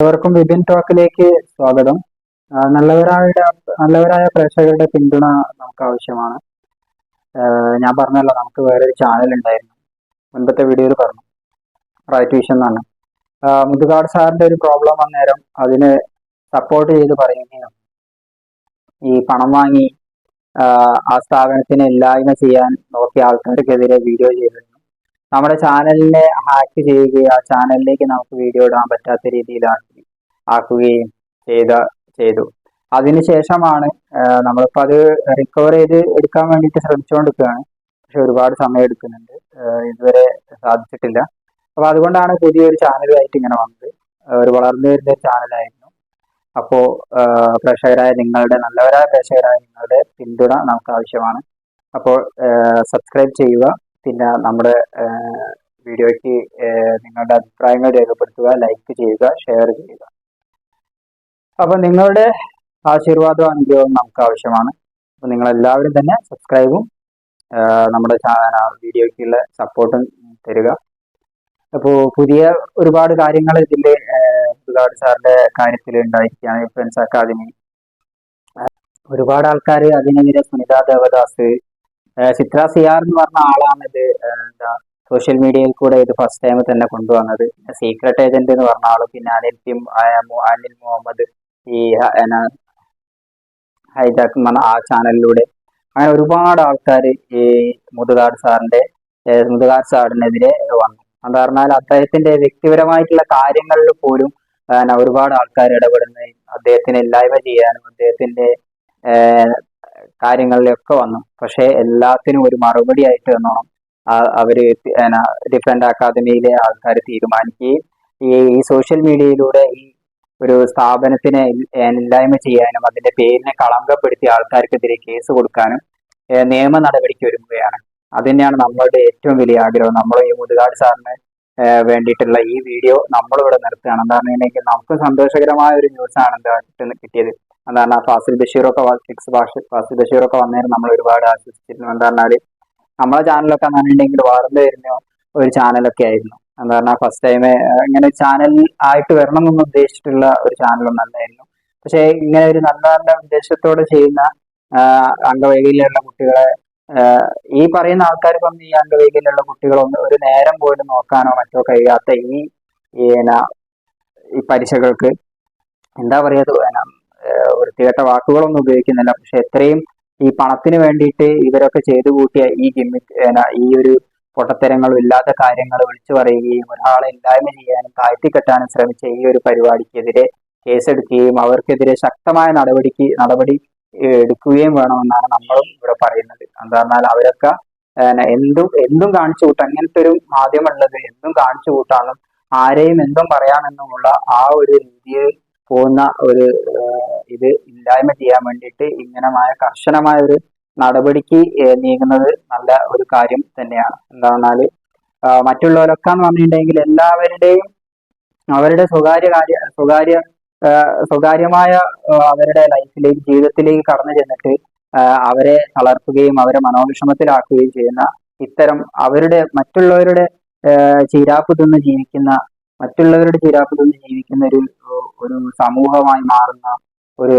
എല്ലാവർക്കും വിബിൻ ടോക്കിലേക്ക് സ്വാഗതം. നല്ലവരായ നല്ലവരായ പ്രേക്ഷകരുടെ പിന്തുണ നമുക്ക് ആവശ്യമാണ്. ഞാൻ പറഞ്ഞല്ലോ നമുക്ക് വേറൊരു ചാനൽ ഉണ്ടായിരുന്നു. മുൻപത്തെ വീഡിയോയിൽ പറഞ്ഞു. റൈറ്റ് വിഷൻ എന്നാണ് മുതുകാട് സാറിന്റെ ഒരു പ്രോബ്ലം വന്നേരം അതിന് സപ്പോർട്ട് ചെയ്ത് പറയുകയും ഈ പണം വാങ്ങി ആ, സ്ഥാപനത്തിന് ഇല്ലായ്മ ചെയ്യാൻ നോക്കിയ ആൾക്കാർക്കെതിരെ വീഡിയോ ചെയ്തിരുന്നു നമ്മുടെ ചാനലിനെ ഹാക്ക് ചെയ്യുകയും ആ ചാനലിലേക്ക് നമുക്ക് വീഡിയോ ഇടാൻ പറ്റാത്ത രീതിയിലാണ് ആക്കുകയും ചെയ്ത ചെയ്തു. അതിനുശേഷമാണ് നമ്മളിപ്പോൾ അത് റിക്കവർ ചെയ്ത് എടുക്കാൻ വേണ്ടിയിട്ട് ശ്രമിച്ചുകൊണ്ടിരിക്കുകയാണ്. പക്ഷെ ഒരുപാട് സമയം എടുക്കുന്നുണ്ട്. ഇതുവരെ സാധിച്ചിട്ടില്ല. അപ്പോൾ അതുകൊണ്ടാണ് പുതിയൊരു ചാനലുമായിട്ട് ഇങ്ങനെ വന്നത്. ഒരു വളർന്നു വരുന്ന ഒരു ചാനലായിരുന്നു. അപ്പോൾ പ്രേക്ഷകരായ നിങ്ങളുടെ നല്ലവരായ പ്രേക്ഷകരായ നിങ്ങളുടെ പിന്തുണ നമുക്ക് ആവശ്യമാണ്. അപ്പോൾ സബ്സ്ക്രൈബ് ചെയ്യുക. പിന്നെ നമ്മുടെ വീഡിയോയ്ക്ക് നിങ്ങളുടെ അഭിപ്രായങ്ങൾ രേഖപ്പെടുത്തുക ലൈക്ക് ചെയ്യുക ഷെയർ ചെയ്യുക. അപ്പൊ നിങ്ങളുടെ ആശീർവാദവും അനുഗ്രഹവും നമുക്ക് ആവശ്യമാണ്. അപ്പൊ നിങ്ങൾ എല്ലാവരും തന്നെ സബ്സ്ക്രൈബും നമ്മുടെ വീഡിയോയ്ക്കുള്ള സപ്പോർട്ടും തരിക. അപ്പോൾ പുതിയ ഒരുപാട് കാര്യങ്ങൾ ഇതിൽ ഒരുപാട് സാറിന്റെ കാര്യത്തിൽ ഉണ്ടായിരിക്കുകയാണ് ഫ്രണ്ട്സ് അക്കാദമി ഒരുപാട് ആൾക്കാർ അതിനെതിരെ സുനിതാ ദേവദാസ് ചിത്ര സിയാർ എന്ന് പറഞ്ഞ ആളാണ് ഇത്. എന്താ സോഷ്യൽ മീഡിയയിൽ കൂടെ ഇത് ഫസ്റ്റ് ടൈം തന്നെ കൊണ്ടുവന്നത്. സീക്രട്ട് ഏജന്റ് എന്ന് പറഞ്ഞ ആൾ പിന്നെ അനിൽ പിം അനിൽ മുഹമ്മദ് ഈ ഹൈജാക്ക് എന്ന് പറഞ്ഞ ആ ചാനലിലൂടെ. അങ്ങനെ ഒരുപാട് ആൾക്കാർ ഈ മുതുകാട് സാറിന്റെ മുതുകാട് സാറിനെതിരെ വന്നു. അത് പറഞ്ഞാൽ അദ്ദേഹത്തിന്റെ വ്യക്തിപരമായിട്ടുള്ള കാര്യങ്ങളിൽ പോലും ഒരുപാട് ആൾക്കാർ ഇടപെടുന്നതും അദ്ദേഹത്തിന് ഇല്ലായ്മ ചെയ്യാനും അദ്ദേഹത്തിന്റെ കാര്യങ്ങളിലൊക്കെ വന്നു. പക്ഷെ എല്ലാത്തിനും ഒരു മറുപടി ആയിട്ട് എന്നോണം ആ- അവർ ഡിഫറെന്റ് അക്കാദമിയിലെ ആൾക്കാർ തീരുമാനിക്കുകയും ഈ സോഷ്യൽ മീഡിയയിലൂടെ ഈ ഒരു സ്ഥാപനത്തിനെ ഇല്ലായ്മ ചെയ്യാനും അതിന്റെ പേരിനെ കളങ്കപ്പെടുത്തി ആൾക്കാർക്കെതിരെ കേസ് കൊടുക്കാനും നിയമ നടപടിക്ക് ഒരുങ്ങുകയാണ്. അത് തന്നെയാണ് നമ്മളുടെ ഏറ്റവും വലിയ ആഗ്രഹം. നമ്മൾ ഈ മുതുകാട് സാറിന് വേണ്ടിയിട്ടുള്ള ഈ വീഡിയോ നമ്മളിവിടെ നിർത്തുകയാണ്. എന്താ പറഞ്ഞിട്ടുണ്ടെങ്കിൽ നമുക്ക് സന്തോഷകരമായ ഒരു ന്യൂസ് ആണ് എന്താ കിട്ടിയത്. എന്താ പറഞ്ഞാൽ ഫാസിൽ ബഷീറൊക്കെ ഫിക്സ് ഭാഷ ഫാസിൽ ബഷീറൊക്കെ വന്നതിന് നമ്മൾ ഒരുപാട് ആശ്വസിച്ചിരുന്നു. എന്താ പറഞ്ഞാൽ നമ്മളെ ചാനലൊക്കെ എന്ന് പറഞ്ഞിട്ടുണ്ടെങ്കിൽ വാർന്നു വരുന്ന? ഒരു ചാനലൊക്കെ ആയിരുന്നു. എന്താ പറഞ്ഞാൽ ഫസ്റ്റ് ടൈം ഇങ്ങനെ ചാനൽ ആയിട്ട് വരണം എന്ന് ഉദ്ദേശിച്ചിട്ടുള്ള ഒരു ചാനലൊന്നും അല്ലായിരുന്നു. പക്ഷേ ഇങ്ങനെ ഒരു നല്ല നല്ല ഉദ്ദേശത്തോടെ ചെയ്യുന്ന അംഗവൈകല്യമുള്ള കുട്ടികളെ ഈ പറയുന്ന ആൾക്കാർക്കൊന്നും ഈ അംഗവൈകല്യമുള്ള കുട്ടികളൊന്നും ഒരു നേരം പോലും നോക്കാനോ മറ്റോ കഴിയാത്ത ഈ പരീക്ഷകൾക്ക് എന്താ പറയുക വൃത്തികെട്ട വാക്കുകളൊന്നും ഉപയോഗിക്കുന്നില്ല. പക്ഷെ എത്രയും ഈ പണത്തിന് വേണ്ടിയിട്ട് ഇവരൊക്കെ ചെയ്തു കൂട്ടിയ ഈ ഗിമ്മിക്ക് ഈ ഒരു പൊട്ടത്തരങ്ങളും ഇല്ലാത്ത കാര്യങ്ങൾ വിളിച്ചു പറയുകയും ഒരാളെ ഇല്ലായ്മ ചെയ്യാനും താഴ്ത്തിക്കെട്ടാനും ശ്രമിച്ച ഈ ഒരു പരിപാടിക്കെതിരെ കേസെടുക്കുകയും അവർക്കെതിരെ ശക്തമായ നടപടിക്ക് നടപടി എടുക്കുകയും വേണമെന്നാണ് നമ്മളും ഇവിടെ പറയുന്നത്. എന്താ അവരൊക്കെ എന്തും എന്തും കാണിച്ചു കൂട്ടാം അങ്ങനത്തെ ഒരു മാധ്യമമുള്ളത് എന്തും കാണിച്ചു കൂട്ടാനും ആരെയും എന്തും പറയാമെന്നുമുള്ള ആ ഒരു രീതിയിൽ പോകുന്ന ഒരു ഇത് ഇല്ലായ്മ ചെയ്യാൻ വേണ്ടിയിട്ട് ഇങ്ങനമായ കർശനമായ ഒരു നടപടിക്ക് നീങ്ങുന്നത് നല്ല ഒരു കാര്യം തന്നെയാണ്. എന്താ പറഞ്ഞാൽ മറ്റുള്ളവരൊക്കെ എന്ന് പറഞ്ഞിട്ടുണ്ടെങ്കിൽ എല്ലാവരുടെയും അവരുടെ സ്വകാര്യ കാര്യ സ്വകാര്യ സ്വകാര്യമായ അവരുടെ ലൈഫിലേക്ക് ജീവിതത്തിലേക്ക് കടന്നു ചെന്നിട്ട് അവരെ തളർത്തുകയും അവരെ മനോവിഷമത്തിലാക്കുകയും ചെയ്യുന്ന ഇത്തരം അവരുടെ മറ്റുള്ളവരുടെ ചീരാപ്പ് തിന്ന് ജീവിക്കുന്ന മറ്റുള്ളവരുടെ ചിരാപ്പിൽ നിന്ന് ജീവിക്കുന്ന ഒരു ഒരു സമൂഹമായി മാറുന്ന ഒരു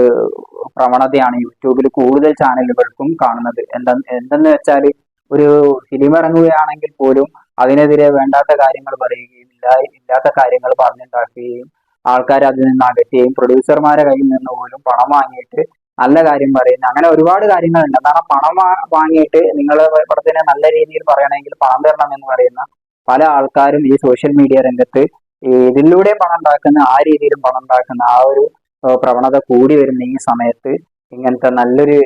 പ്രവണതയാണ് യൂട്യൂബിൽ കൂടുതൽ ചാനലുകൾക്കും കാണുന്നത്. എന്താ എന്തെന്ന് വെച്ചാൽ ഒരു സിനിമ ഇറങ്ങുകയാണെങ്കിൽ പോലും അതിനെതിരെ വേണ്ടാത്ത കാര്യങ്ങൾ പറയുകയും ഇല്ലാ ഇല്ലാത്ത കാര്യങ്ങൾ പറഞ്ഞുണ്ടാക്കുകയും ആൾക്കാരെ അതിൽ നിന്ന് അകറ്റുകയും പ്രൊഡ്യൂസർമാരെ കയ്യിൽ നിന്ന് പോലും പണം വാങ്ങിയിട്ട് നല്ല കാര്യം പറയുന്നു അങ്ങനെ ഒരുപാട് കാര്യങ്ങളുണ്ട്. കാരണം പണം വാങ്ങിയിട്ട് നിങ്ങൾ പടത്തിനെ നല്ല രീതിയിൽ പറയണമെങ്കിൽ പണം തരണം എന്ന് പറയുന്ന പല ആൾക്കാരും ഈ സോഷ്യൽ മീഡിയ രംഗത്ത് ഇതിലൂടെ പണം ഉണ്ടാക്കുന്ന ആ രീതിയിലും പണം ഉണ്ടാക്കുന്ന ആ ഒരു പ്രവണത കൂടി വരുന്ന ഈ സമയത്ത് ഇങ്ങനത്തെ നല്ലൊരു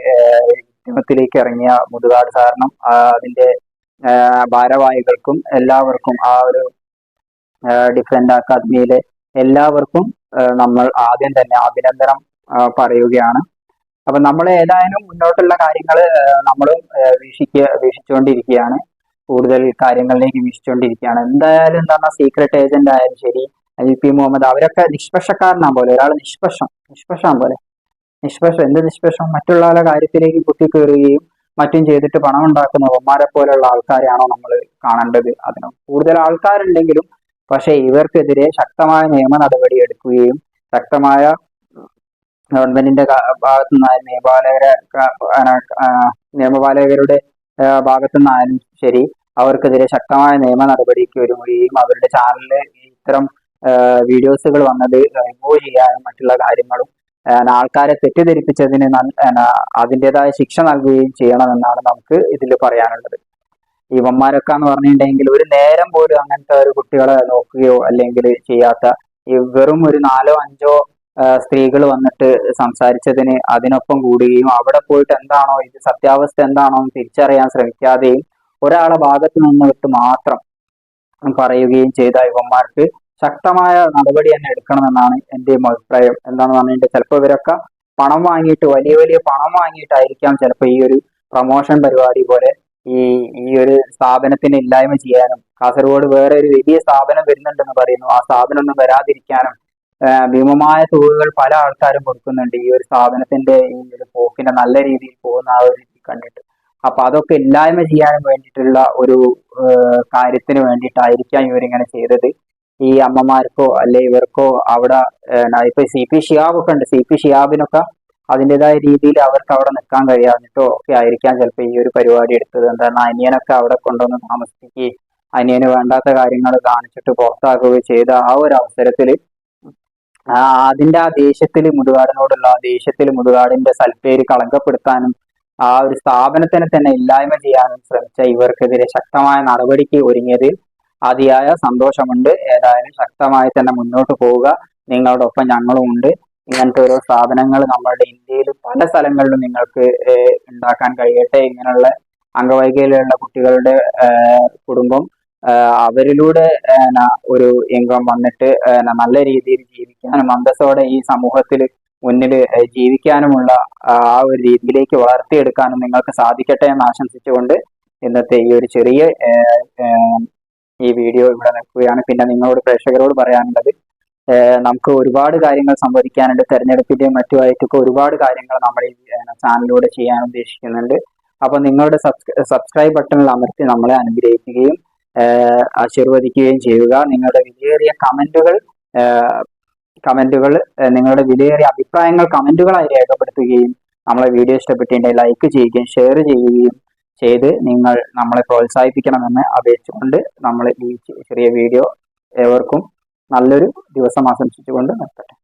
ഉദ്യമത്തിലേക്ക് ഇറങ്ങിയ മുതുകാട് സാറിനും അതിന്റെ ഭാരവാഹികൾക്കും എല്ലാവർക്കും ആ ഒരു ഡിഫറെന്റ് അക്കാദമിയിലെ എല്ലാവർക്കും നമ്മൾ ആദ്യം തന്നെ അഭിനന്ദനം പറയുകയാണ്. അപ്പൊ നമ്മൾ ഏതായാലും മുന്നോട്ടുള്ള കാര്യങ്ങൾ നമ്മളും വീക്ഷിക്കുക വീക്ഷിക്ക വീക്ഷിച്ചുകൊണ്ടിരിക്കുകയാണ്. കൂടുതൽ കാര്യങ്ങളിലേക്ക് വീക്ഷിച്ചുകൊണ്ടിരിക്കുകയാണ് എന്തായാലും എന്താ പറഞ്ഞാൽ സീക്രട്ട് ഏജന്റ് ആയാലും ശരി എൽ പി മുഹമ്മദ് അവരൊക്കെ നിഷ്പക്ഷക്കാരനാ പോലെ ഒരാൾ നിഷ്പക്ഷം നിഷ്പക്ഷം പോലെ. നിഷ്പക്ഷം എന്ത് നിഷ്പക്ഷം? മറ്റുള്ളവരുടെ കാര്യത്തിലേക്ക് കുത്തിക്കയറുകയും മറ്റും ചെയ്തിട്ട് പണം ഉണ്ടാക്കുന്ന ഒമാരെ പോലെയുള്ള ആൾക്കാരെയാണോ നമ്മൾ കാണേണ്ടത് അതിന്. കൂടുതൽ ആൾക്കാരുണ്ടെങ്കിലും പക്ഷേ ഇവർക്കെതിരെ ശക്തമായ നിയമ നടപടി എടുക്കുകയും ശക്തമായ ഗവൺമെന്റിന്റെ ക- ഭാഗത്തു നിന്നായാലും നിയമപാലകരെ നിയമപാലകരുടെ ഭാഗത്തു നിന്നായാലും ശരി അവർക്കെതിരെ ശക്തമായ നിയമ നടപടിക്ക് ഒരുങ്ങുകയും അവരുടെ ചാനലിൽ ഇത്തരം വീഡിയോസുകൾ വന്നത് റിമൂവ് ചെയ്യാനും മറ്റുള്ള കാര്യങ്ങളും ആൾക്കാരെ തെറ്റിദ്ധരിപ്പിച്ചതിന് അതിന്റെതായ ശിക്ഷ നൽകുകയും ചെയ്യണമെന്നാണ് നമുക്ക് ഇതിൽ പറയാനുള്ളത്. ഇവന്മാരൊക്കെ എന്ന് പറഞ്ഞിട്ടുണ്ടെങ്കിൽ ഒരു നേരം പോലും അങ്ങനത്തെ ഒരു കുട്ടികളെ നോക്കുകയോ അല്ലെങ്കിൽ ചെയ്യാത്ത വെറും ഒരു നാലോ അഞ്ചോ സ്ത്രീകൾ വന്നിട്ട് സംസാരിച്ചതിന് അതിനൊപ്പം കൂടുകയും അവിടെ പോയിട്ട് എന്താണോ ഇത് സത്യാവസ്ഥ എന്താണോ എന്ന് തിരിച്ചറിയാൻ ശ്രമിക്കാതെയും ഒരാളെ ഭാഗത്ത് നിന്നിട്ട് മാത്രം പറയുകയും ചെയ്ത ഇവന്മാർക്ക് ശക്തമായ നടപടി തന്നെ എടുക്കണമെന്നാണ് എന്റെയും അഭിപ്രായം. എന്താണെന്ന് പറഞ്ഞിട്ട് ചിലപ്പോൾ ഇവരൊക്കെ പണം വാങ്ങിയിട്ട് വലിയ വലിയ പണം വാങ്ങിയിട്ടായിരിക്കാം ചിലപ്പോൾ ഈ ഒരു പ്രൊമോഷൻ പരിപാടി പോലെ ഈ ഈ ഒരു സ്ഥാപനത്തിന് ഇല്ലായ്മ ചെയ്യാനും കാസർഗോഡ് വേറെ ഒരു വലിയ സ്ഥാപനം വരുന്നുണ്ടെന്ന് പറയുന്നു. ആ സ്ഥാപനം ഒന്നും വരാതിരിക്കാനും ഭീമമായ തുകകൾ പല ആൾക്കാരും കൊടുക്കുന്നുണ്ട്. ഈ ഒരു സ്ഥാപനത്തിന്റെ ഈ ഒരു പോക്കിന്റെ നല്ല രീതിയിൽ പോകുന്ന ആ ഒരു കണ്ടിട്ട്. അപ്പൊ അതൊക്കെ ഇല്ലായ്മ ചെയ്യാനും വേണ്ടിയിട്ടുള്ള ഒരു കാര്യത്തിന് വേണ്ടിയിട്ടായിരിക്കാം ഇവരിങ്ങനെ ചെയ്തത്. ഈ അമ്മമാർക്കോ അല്ലെ ഇവർക്കോ അവിടെ ഇപ്പൊ സി പി ഷിയാബ് ഒക്കെ ഉണ്ട്. സി പി ഷിയാബിനൊക്കെ അതിന്റെതായ രീതിയിൽ അവർക്ക് അവിടെ നിൽക്കാൻ കഴിയാഞ്ഞിട്ടോ ഒക്കെ ആയിരിക്കാം ചിലപ്പോൾ ഈ ഒരു പരിപാടി എടുത്തത്. എന്താണ് അനിയനൊക്കെ അവിടെ കൊണ്ടുവന്ന് താമസിപ്പിക്കുകയും അനിയന് വേണ്ടാത്ത കാര്യങ്ങൾ കാണിച്ചിട്ട് പുറത്താക്കുകയും ചെയ്ത ആ ഒരു അവസരത്തിൽ അതിന്റെ ആ ദേഷ്യത്തിൽ മുതുകാടിനോടുള്ള ആ ദേഷ്യത്തിൽ മുതുകാടിന്റെ സൽപ്പേര് കളങ്കപ്പെടുത്താനും ആ ഒരു സ്ഥാപനത്തിനെ തന്നെ ഇല്ലായ്മ ചെയ്യാനും ശ്രമിച്ച ഇവർക്കെതിരെ ശക്തമായ നടപടിക്ക് ഒരുങ്ങിയതിൽ അതിയായ സന്തോഷമുണ്ട്. ഏതായാലും ശക്തമായി തന്നെ മുന്നോട്ട് പോവുക. നിങ്ങളോടൊപ്പം ഞങ്ങളും ഉണ്ട്. ഇങ്ങനത്തെ ഓരോ സ്ഥാപനങ്ങൾ നമ്മളുടെ ഇന്ത്യയിൽ പല സ്ഥലങ്ങളിലും നിങ്ങൾക്ക് ഉണ്ടാക്കാൻ കഴിയട്ടെ. ഇങ്ങനെയുള്ള അംഗവൈകല്യമുള്ള കുട്ടികളുടെ കുടുംബം അവരിലൂടെ ഒരു ഇൻകം വന്നിട്ട് നല്ല രീതിയിൽ ജീവിക്കാനും അന്തസ്സോടെ ഈ സമൂഹത്തിൽ മുന്നിൽ ജീവിക്കാനുമുള്ള ആ ഒരു രീതിയിലേക്ക് വളർത്തിയെടുക്കാനും നിങ്ങൾക്ക് സാധിക്കട്ടെ എന്ന് ആശംസിച്ചുകൊണ്ട് ഇന്നത്തെ ഈ ഒരു ചെറിയ ഈ വീഡിയോ ഇവിടെ നിൽക്കുകയാണ് പിന്നെ നിങ്ങളോട് പ്രേക്ഷകരോട് പറയാനുള്ളത് നമുക്ക് ഒരുപാട് കാര്യങ്ങൾ സംവദിക്കാനുണ്ട്. തെരഞ്ഞെടുപ്പിന്റെയും മറ്റുമായിട്ടൊക്കെ ഒരുപാട് കാര്യങ്ങൾ നമ്മൾ ഈ ചാനലിലൂടെ ചെയ്യാൻ ഉദ്ദേശിക്കുന്നുണ്ട്. അപ്പൊ നിങ്ങളുടെ സബ്സ്ക്രൈബ് ബട്ടണിൽ അമർത്തി നമ്മളെ അനുഗ്രഹിക്കുകയും ആശീർവദിക്കുകയും ചെയ്യുക. നിങ്ങളുടെ വിലയേറിയ കമന്റുകൾ കമന്റുകൾ നിങ്ങളുടെ വിലയേറിയ അഭിപ്രായങ്ങൾ കമന്റുകളായി രേഖപ്പെടുത്തുകയും നമ്മളെ വീഡിയോ ഇഷ്ടപ്പെട്ടിട്ടുണ്ടെങ്കിൽ ലൈക്ക് ചെയ്യുകയും ഷെയർ ചെയ്യുകയും ചെയ്ത് നിങ്ങൾ നമ്മളെ പ്രോത്സാഹിപ്പിക്കണമെന്ന് അപേക്ഷിച്ചുകൊണ്ട് നമ്മൾ ഈ ചെറിയ വീഡിയോ ഏവർക്കും നല്ലൊരു ദിവസം ആശംസിച്ചുകൊണ്ട് നിർത്തട്ടെ.